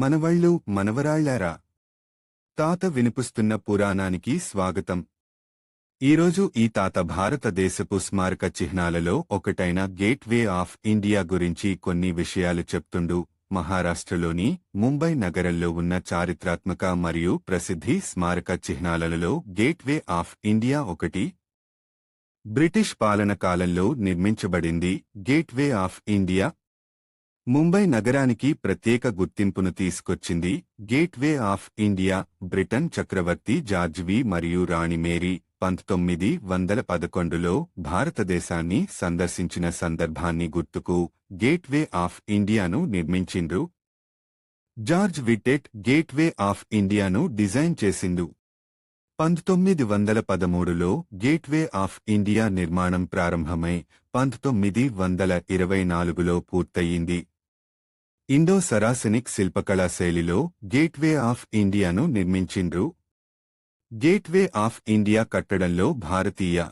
మనవళ్ళు మనవరాళ్ళారా తాత వినిపిస్తున్న పురాణానికి స్వాగతం. ఈరోజు ఈ తాత భారతదేశపు స్మారక చిహ్నాలలో ఒకటైన గేట్వే ఆఫ్ ఇండియా గురించి కొన్ని విషయాలు చెప్తుండు మహారాష్ట్రలోని ముంబై నగరంలో ఉన్న చారిత్రాత్మక మరియు ప్రసిద్ధి స్మారక చిహ్నాలలో గేట్వే ఆఫ్ ఇండియా ఒకటి. బ్రిటిష్ పాలన కాలంలో నిర్మించబడింది గేట్వే ఆఫ్ ఇండియా ముంబై నగరానికి ప్రత్యేక గుర్తింపును తీసుకొచ్చింది గేట్వే ఆఫ్ ఇండియా బ్రిటన్ చక్రవర్తి జార్జ్ వి మరియు రాణి మేరీ. పంతొమ్మిది వందల పదకొండులో భారతదేశాన్ని సందర్శించిన సందర్భాన్ని గుర్తుకు గేట్వే ఆఫ్ ఇండియాను నిర్మించిండ్రు. జార్జ్ విటెట్ గేట్వే ఆఫ్ ఇండియాను డిజైన్ చేసిండు. పంతొమ్మిది వందల పదమూడులో గేట్వే ఆఫ్ ఇండియా నిర్మాణం ప్రారంభమై పంతొమ్మిది వందల ఇరవై నాలుగులో పూర్తయింది. ఇండో సరాసనిక్ శిల్పకళా శైలిలో గేట్వే ఆఫ్ ఇండియాను నిర్మించిండ్రు. గేట్వే ఆఫ్ ఇండియా కట్టడంలో భారతీయ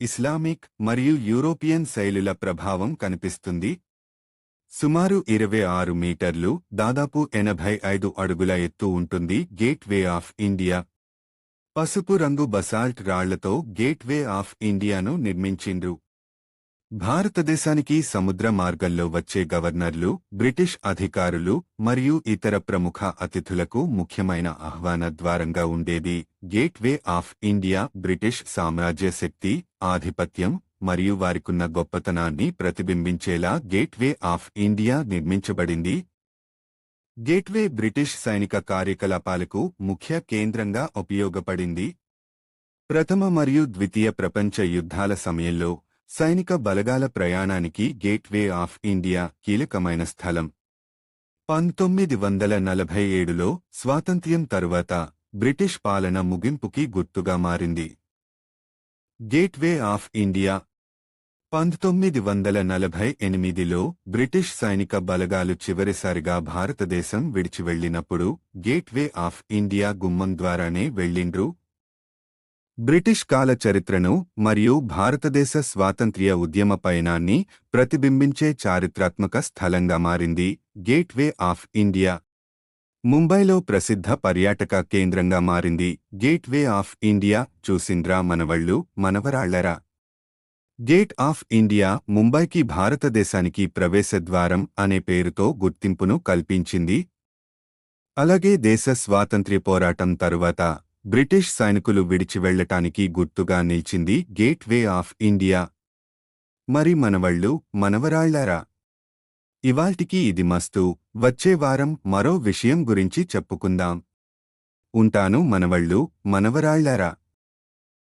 ఇస్లామిక్ మరియు యూరోపియన్ శైలుల ప్రభావం కనిపిస్తుంది. సుమారు ఇరవై ఆరు మీటర్లు దాదాపు ఎనభై ఐదు అడుగుల ఎత్తు ఉంటుంది గేట్వే ఆఫ్ ఇండియా. పసుపు రంగు బసాల్ట్ రాళ్ళతో గేట్వే ఆఫ్ ఇండియాను నిర్మించిండ్రు. భారతదేశానికి సముద్ర మార్గంలో వచ్చే గవర్నర్లు బ్రిటిష్ అధికారులు మరియు ఇతర ప్రముఖ అతిథులకు ముఖ్యమైన ఆహ్వాన ద్వారంగా ఉండేది. గేట్వే ఆఫ్ ఇండియా బ్రిటిష్ సామ్రాజ్య శక్తి ఆధిపత్యం మరియు వారికున్న గొప్పతనాన్ని ప్రతిబింబించేలా గేట్వే ఆఫ్ ఇండియా నిర్మించబడింది. గేట్వే బ్రిటిష్ సైనిక కార్యకలాపాలకు ముఖ్య కేంద్రంగా ఉపయోగపడింది. ప్రథమ మరియు ద్వితీయ ప్రపంచ యుద్ధాల సమయంలో సైనిక బలగాల ప్రయాణానికి గేట్వే ఆఫ్ ఇండియా కీలకమైన స్థలం. పంతొమ్మిది వందల నలభై ఏడులో స్వాతంత్ర్యం తరువాత బ్రిటిష్ పాలన ముగింపుకి గుర్తుగా మారింది. గేట్వే ఆఫ్ ఇండియా పంతొమ్మిది వందల నలభై ఎనిమిదిలో బ్రిటిష్ సైనిక బలగాలు చివరిసారిగా భారతదేశం విడిచి వెళ్ళినప్పుడు గేట్వే ఆఫ్ ఇండియా గుమ్మం ద్వారానే వెళ్ళిండ్రు బ్రిటిష్ కాల చరిత్రను మరియు భారతదేశ స్వాతంత్ర్య ఉద్యమ పయనాన్ని ప్రతిబింబించే చారిత్రాత్మక స్థలంగా మారింది గేట్వే ఆఫ్ ఇండియా. ముంబైలో ప్రసిద్ధ పర్యాటక కేంద్రంగా మారింది గేట్వే ఆఫ్ ఇండియా చూసింద్రా మనవళ్ళు మనవరాళ్ళరా. గేట్ ఆఫ్ ఇండియా ముంబైకి భారతదేశానికి ప్రవేశద్వారం అనే పేరుతో గుర్తింపును కల్పించింది. అలాగే దేశ స్వాతంత్ర్య పోరాటం తరువాత బ్రిటిష్ సైనికులు విడిచి వెళ్ళటానికి గుర్తుగా నిలిచింది గేట్వే ఆఫ్ ఇండియా. మరి మనవళ్ళు మనవరాళ్ళారా? ఇవాల్టికి ఇది మస్తు. వచ్చే వారం మరో విషయం గురించి చెప్పుకుందాం. ఉంటాను మనవళ్ళు మనవరాళ్ళారా?